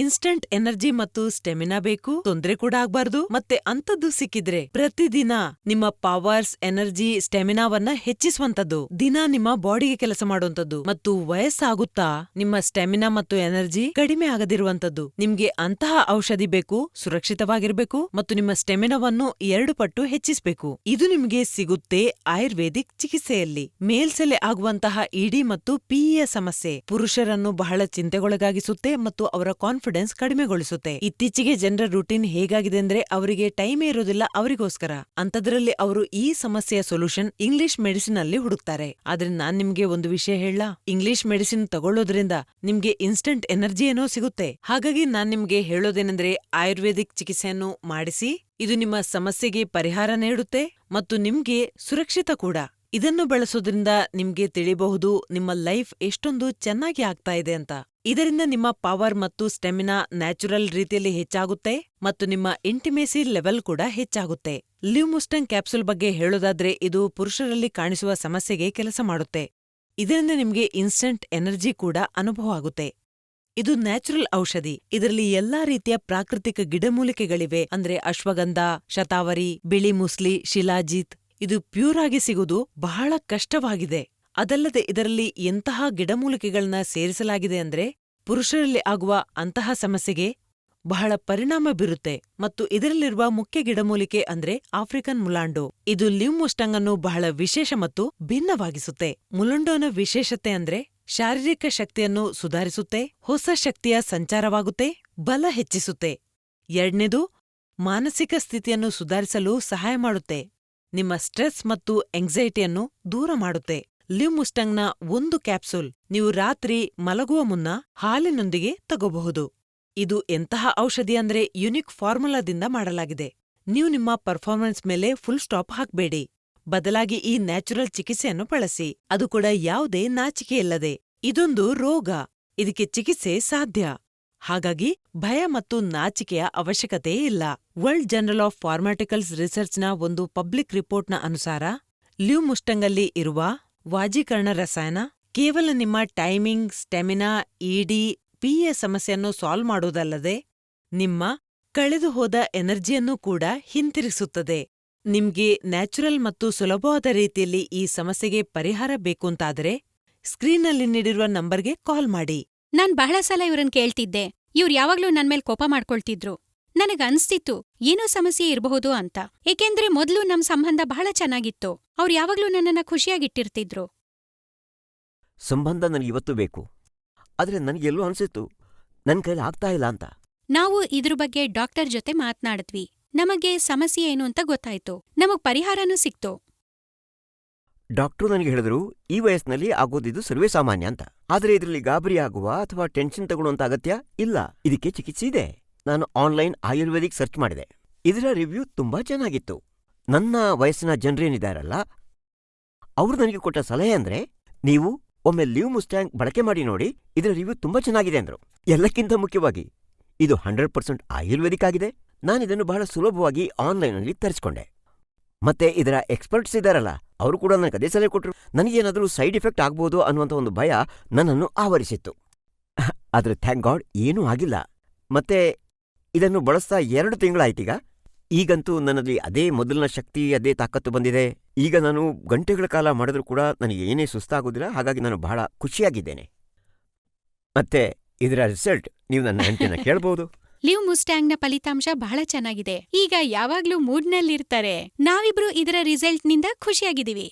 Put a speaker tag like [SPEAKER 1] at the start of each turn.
[SPEAKER 1] Instant energy ಮತ್ತು stamina ಬೇಕು. ತೊಂದ್ರೆ ಕೂಡ ಆಗ್ಬಾರ್ದು. ಮತ್ತೆ ಅಂತದ್ದು ಸಿಕ್ಕಿದ್ರೆ ಪ್ರತಿದಿನ ನಿಮ್ಮ ಪವರ್ಸ್, ಎನರ್ಜಿ, ಸ್ಟೆಮಿನಾವನ್ನ ಹೆಚ್ಚಿಸುವಂತದ್ದು ದಿನ ನಿಮ್ಮ ಬಾಡಿಗೆ ಕೆಲಸ ಮಾಡುವಂತದ್ದು ಮತ್ತು ವಯಸ್ಸಾಗುತ್ತಾ ನಿಮ್ಮ ಸ್ಟೆಮಿನಾ ಮತ್ತು ಎನರ್ಜಿ ಕಡಿಮೆ ಆಗದಿರುವಂತದ್ದು ನಿಮ್ಗೆ ಅಂತಹ ಔಷಧಿ ಬೇಕು, ಸುರಕ್ಷಿತವಾಗಿರ್ಬೇಕು ಮತ್ತು ನಿಮ್ಮ ಸ್ಟೆಮಿನಾವನ್ನು ಎರಡು ಪಟ್ಟು ಹೆಚ್ಚಿಸಬೇಕು. ಇದು ನಿಮ್ಗೆ ಸಿಗುತ್ತೆ ಆಯುರ್ವೇದಿಕ್ ಚಿಕಿತ್ಸೆಯಲ್ಲಿ. ಮೇಲ್ಸೆಲೆ ಆಗುವಂತಹ ಇಡಿ ಮತ್ತು ಪಿಇಯ ಸಮಸ್ಯೆ. ಪುರುಷರನ್ನು ಬಹಳ ಚಿಂತೆಗೊಳಗಾಗಿಸುತ್ತೆ ಮತ್ತು ಅವರ ಕಾನ್ಫಿಡೆನ್ಸ್ ಕಡಿಮೆಗೊಳಿಸುತ್ತೆ. ಇತ್ತೀಚೆಗೆ ಜನರ ರೂಟೀನ್ ಹೇಗಾಗಿದೆ ಅಂದ್ರೆ ಅವರಿಗೆ ಟೈಮೇ ಇರೋದಿಲ್ಲ ಅವರಿಗೋಸ್ಕರ. ಅಂತದ್ರಲ್ಲಿ ಅವರು ಈ ಸಮಸ್ಯೆಯ ಸೊಲ್ಯೂಷನ್ ಇಂಗ್ಲಿಷ್ ಮೆಡಿಸಿನ್ ಅಲ್ಲಿ ಹುಡುಕ್ತಾರೆ. ಆದ್ರೆ ನಾನ್ ನಿಮ್ಗೆ ಒಂದು ವಿಷಯ ಹೇಳ. ಇಂಗ್ಲಿಷ್ ಮೆಡಿಸಿನ್ ತಗೊಳ್ಳೋದ್ರಿಂದ ನಿಮ್ಗೆ ಇನ್ಸ್ಟಂಟ್ ಎನರ್ಜಿ ಏನೋ ಸಿಗುತ್ತೆ. ಹಾಗಾಗಿ ನಾನ್ ನಿಮ್ಗೆ ಹೇಳೋದೇನೆಂದ್ರೆ ಆಯುರ್ವೇದಿಕ್ ಚಿಕಿತ್ಸೆಯನ್ನು ಮಾಡಿಸಿ, ಇದು ನಿಮ್ಮ ಸಮಸ್ಯೆಗೆ ಪರಿಹಾರ ನೀಡುತ್ತೆ ಮತ್ತು ನಿಮ್ಗೆ ಸುರಕ್ಷಿತ ಕೂಡ. ಇದನ್ನು ಬಳಸೋದ್ರಿಂದ ನಿಮ್ಗೆ ತಿಳಿಬಹುದು ನಿಮ್ಮ ಲೈಫ್ ಎಷ್ಟೊಂದು ಚೆನ್ನಾಗಿ ಆಗ್ತಾ ಇದೆ ಅಂತ. ಇದರಿಂದ ನಿಮ್ಮ ಪವರ್ ಮತ್ತು ಸ್ಟೆಮಿನಾ ನ್ಯಾಚುರಲ್ ರೀತಿಯಲ್ಲಿ ಹೆಚ್ಚಾಗುತ್ತೆ ಮತ್ತು ನಿಮ್ಮ ಇಂಟಿಮೇಸಿ ಲೆವೆಲ್ ಕೂಡ ಹೆಚ್ಚಾಗುತ್ತೆ. ಕ್ಯಾಪ್ಸುಲ್ ಕ್ಯಾಪ್ಸೂಲ್ ಬಗ್ಗೆ ಹೇಳೋದಾದ್ರೆ ಇದು ಪುರುಷರಲ್ಲಿ ಕಾಣಿಸುವ ಸಮಸ್ಯೆಗೆ ಕೆಲಸ ಮಾಡುತ್ತೆ. ಇದರಿಂದ ನಿಮ್ಗೆ ಇನ್ಸ್ಟಂಟ್ ಎನರ್ಜಿ ಕೂಡ ಅನುಭವ ಆಗುತ್ತೆ. ಇದು ನ್ಯಾಚುರಲ್ ಔಷಧಿ. ಇದರಲ್ಲಿ ಎಲ್ಲಾ ರೀತಿಯ ಪ್ರಾಕೃತಿಕ ಗಿಡಮೂಲಿಕೆಗಳಿವೆ. ಅಂದ್ರೆ ಅಶ್ವಗಂಧ, ಶತಾವರಿ, ಬಿಳಿ ಮುಸ್ಲಿ, ಶಿಲಾಜಿತ್ ಇದು ಪ್ಯೂರ್ ಆಗಿ ಸಿಗುವುದು ಬಹಳ ಕಷ್ಟವಾಗಿದೆ. ಅದಲ್ಲದೆ ಇದರಲ್ಲಿ ಎಂತಹ ಗಿಡಮೂಲಿಕೆಗಳನ್ನ ಸೇರಿಸಲಾಗಿದೆ ಅಂದ್ರೆ ಪುರುಷರಲ್ಲಿ ಆಗುವ ಅಂತಹ ಸಮಸ್ಯೆಗೆ ಬಹಳ ಪರಿಣಾಮ ಬೀರುತ್ತೆ. ಮತ್ತು ಇದರಲ್ಲಿರುವ ಮುಖ್ಯ ಗಿಡಮೂಲಿಕೆ ಅಂದ್ರೆ ಆಫ್ರಿಕನ್ ಮುಲಾಂಡೋ. ಇದು ಲಿವ್ ಮುಸ್ಟಂಗ್ ಅನ್ನು ಬಹಳ ವಿಶೇಷ ಮತ್ತು ಭಿನ್ನವಾಗಿಸುತ್ತೆ. ಮುಲಂಡೋನ ವಿಶೇಷತೆ ಅಂದ್ರೆ ಶಾರೀರಿಕ ಶಕ್ತಿಯನ್ನು ಸುಧಾರಿಸುತ್ತೆ, ಹೊಸ ಶಕ್ತಿಯ ಸಂಚಾರವಾಗುತ್ತೆ, ಬಲ ಹೆಚ್ಚಿಸುತ್ತೆ. ಎರಡನೇದು ಮಾನಸಿಕ ಸ್ಥಿತಿಯನ್ನು ಸುಧಾರಿಸಲು ಸಹಾಯ ಮಾಡುತ್ತೆ. ನಿಮ್ಮ ಸ್ಟ್ರೆಸ್ ಮತ್ತು ಎಂಗ್ಸೈಟಿಯನ್ನು ದೂರ ಮಾಡುತ್ತೆ. ಲಿವ್ ಮುಸ್ಟಂಗ್ನ ಒಂದು ಕ್ಯಾಪ್ಸೂಲ್ ನೀವು ರಾತ್ರಿ ಮಲಗುವ ಮುನ್ನ ಹಾಲಿನೊಂದಿಗೆ ತಗೋಬಹುದು. ಇದು ಎಂತಹ ಔಷಧಿ ಅಂದ್ರೆ ಯುನಿಕ್ ಫಾರ್ಮುಲಾದಿಂದ ಮಾಡಲಾಗಿದೆ. ನೀವು ನಿಮ್ಮ ಪರ್ಫಾರ್ಮೆನ್ಸ್ ಮೇಲೆ ಫುಲ್ ಸ್ಟಾಪ್ ಹಾಕ್ಬೇಡಿ. ಬದಲಾಗಿ ಈ ನ್ಯಾಚುರಲ್ ಚಿಕಿತ್ಸೆಯನ್ನು ಬಳಸಿ. ಅದು ಕೂಡ ಯಾವುದೇ ನಾಚಿಕೆಯಿಲ್ಲದೆ. ಇದೊಂದು ರೋಗ. ಇದಕ್ಕೆ ಚಿಕಿತ್ಸೆ ಸಾಧ್ಯ. ಹಾಗಾಗಿ ಭಯ ಮತ್ತು ನಾಚಿಕೆಯ ಅವಶ್ಯಕತೆ ಇಲ್ಲ. ವರ್ಲ್ಡ್ ಜರ್ನಲ್ ಆಫ್ ಫಾರ್ಮಾಟಿಕಲ್ಸ್ ರಿಸರ್ಚ್ನ ಒಂದು ಪಬ್ಲಿಕ್ ರಿಪೋರ್ಟ್ನ ಅನುಸಾರ, ಲ್ಯೂ ಮುಸ್ಟಂಗಲ್ಲಿ ಇರುವ ವಾಜೀಕರಣ ರಸಾಯನ ಕೇವಲ ನಿಮ್ಮ ಟೈಮಿಂಗ್, ಸ್ಟೆಮಿನಾ ಇಡಿ ಪಿಯ ಸಮಸ್ಯೆಯನ್ನು ಸಾಲ್ವ್ ಮಾಡುವುದಲ್ಲದೆ ನಿಮ್ಮ ಕಳೆದುಹೋದ ಎನರ್ಜಿಯನ್ನು ಕೂಡ ಹಿಂತಿರುಗಿಸುತ್ತದೆ. ನಿಮ್ಗೆ ನ್ಯಾಚುರಲ್ ಮತ್ತು ಸುಲಭವಾದ ರೀತಿಯಲ್ಲಿ ಈ ಸಮಸ್ಯೆಗೆ ಪರಿಹಾರ ಬೇಕೂಂತಾದ್ರೆ ಸ್ಕ್ರೀನ್ನಲ್ಲಿ ನೀಡಿರುವ ನಂಬರ್ಗೆ ಕಾಲ್ ಮಾಡಿ.
[SPEAKER 2] ನಾನ್ ಬಹಳ ಸಲ ಇವ್ರನ್ ಕೇಳ್ತಿದ್ದೆ. ಇವ್ರ್ ಯಾವಾಗ್ಲೂ ನನ್ಮೇಲ್ ಕೋಪ ಮಾಡ್ಕೊಳ್ತಿದ್ರು. ನನಗ್ ಅನ್ಸ್ತಿತ್ತು ಏನೋ ಸಮಸ್ಯೆ ಇರಬಹುದು ಅಂತ. ಏಕೆಂದ್ರೆ ಮೊದ್ಲು ನಮ್ ಸಂಬಂಧ ಬಹಳ ಚೆನ್ನಾಗಿತ್ತು. ಅವ್ರ್ ಯಾವಾಗ್ಲೂ ನನ್ನನ್ನ ಖುಷಿಯಾಗಿಟ್ಟಿರ್ತಿದ್ರು.
[SPEAKER 3] ಸಂಬಂಧ ನನಗೆ ಇವತ್ತು ಬೇಕು. ಆದ್ರೆ ನನಗೆಲ್ಲೋ ಅನ್ಸಿತ್ತು ನನ್ನ ಕೈಲಿ ಆಗ್ತಾ ಇಲ್ಲ ಅಂತ.
[SPEAKER 2] ನಾವು ಇದ್ರ ಬಗ್ಗೆ ಡಾಕ್ಟರ್ ಜೊತೆ ಮಾತ್ನಾಡಿದ್ವಿ. ನಮಗೆ ಸಮಸ್ಯೆ ಏನು ಅಂತ ಗೊತ್ತಾಯ್ತು. ನಮಗ್ ಪರಿಹಾರನೂ ಸಿಕ್ತು.
[SPEAKER 3] ಡಾಕ್ಟ್ರು ನನಗೆ ಹೇಳಿದ್ರು, ಈ ವಯಸ್ಸಿನಲ್ಲಿ ಆಗೋದಿದ್ದು ಸರ್ವೇ ಸಾಮಾನ್ಯ ಅಂತ. ಆದರೆ ಇದರಲ್ಲಿ ಗಾಬರಿ ಆಗುವ ಅಥವಾ ಟೆನ್ಷನ್ ತಗೊಳ್ಳುವಂತ ಅಗತ್ಯ ಇಲ್ಲ. ಇದಕ್ಕೆ ಚಿಕಿತ್ಸೆ ಇದೆ. ನಾನು ಆನ್ಲೈನ್ ಆಯುರ್ವೇದಿಕ್ ಸರ್ಚ್ ಮಾಡಿದೆ. ಇದರ ರಿವ್ಯೂ ತುಂಬಾ ಚೆನ್ನಾಗಿತ್ತು. ನನ್ನ ವಯಸ್ಸಿನ ಜನರೇನಿದಾರಲ್ಲ ಅವರು ನನಗೆ ಕೊಟ್ಟ ಸಲಹೆ ಅಂದ್ರೆ, ನೀವು ಒಮ್ಮೆ ಲಿವ್ ಮುಸ್ಟ್ಯಾಂಗ್ ಬಳಕೆ ಮಾಡಿ ನೋಡಿ, ಇದರ ರಿವ್ಯೂ ತುಂಬಾ ಚೆನ್ನಾಗಿದೆ ಅಂದ್ರು. ಎಲ್ಲಕ್ಕಿಂತ ಮುಖ್ಯವಾಗಿ, ಇದು ಹಂಡ್ರೆಡ್ ಪರ್ಸೆಂಟ್ ಆಯುರ್ವೇದಿಕ್ ಆಗಿದೆ. ನಾನಿದನ್ನು ಬಹಳ ಸುಲಭವಾಗಿ ಆನ್ಲೈನಲ್ಲಿ ತರಿಸ್ಕೊಂಡೆ. ಮತ್ತೆ ಇದರ ಎಕ್ಸ್ಪರ್ಟ್ಸ್ ಇದಾರಲ್ಲ ಅವರು ಕೂಡ ನನಗೆ ಅದೇ ಸಲಹೆ ಕೊಟ್ಟರು ನನಗೇನಾದರೂ ಸೈಡ್ ಎಫೆಕ್ಟ್ ಆಗ್ಬೋದು ಅನ್ನುವಂಥ ಒಂದು ಭಯ ನನ್ನನ್ನು ಆವರಿಸಿತ್ತು. ಆದರೆ ಥ್ಯಾಂಕ್ ಗಾಡ್ ಏನೂ ಆಗಿಲ್ಲ. ಮತ್ತೆ ಇದನ್ನು ಬಳಸ್ತಾ ಎರಡು ತಿಂಗಳಾಯ್ತೀಗ? ಈಗಂತೂ ನನ್ನಲ್ಲಿ ಅದೇ ಮೊದಲಿನ ಶಕ್ತಿ, ಅದೇ ತಾಕತ್ತು ಬಂದಿದೆ. ಈಗ ನಾನು ಗಂಟೆಗಳ ಕಾಲ ಮಾಡಿದ್ರೂ ಕೂಡ ನನಗೆ ಏನೇ ಸುಸ್ತಾಗೋದಿಲ್ಲ, ಹಾಗಾಗಿ ನಾನು ಬಹಳ ಖುಷಿಯಾಗಿದ್ದೇನೆ. ಮತ್ತೆ ಇದರ ರಿಸಲ್ಟ್ ನೀವು ನನ್ನ ಹೆಂಡತಿನ ಕೇಳ್ಬೋದು.
[SPEAKER 2] ಲಿವ್ ಮುಸ್ಟ್ಯಾಂಗ್ನ ಫಲಿತಾಂಶ ಬಹಳ ಚೆನ್ನಾಗಿದೆ. ಈಗ ಯಾವಾಗ್ಲೂ ಮೂಡ್ನಲ್ಲಿರ್ತಾರೆ. ನಾವಿಬ್ರು ಇದರ ರಿಸಲ್ಟ್ನಿಂದ ಖುಷಿಯಾಗಿದ್ದೀವಿ.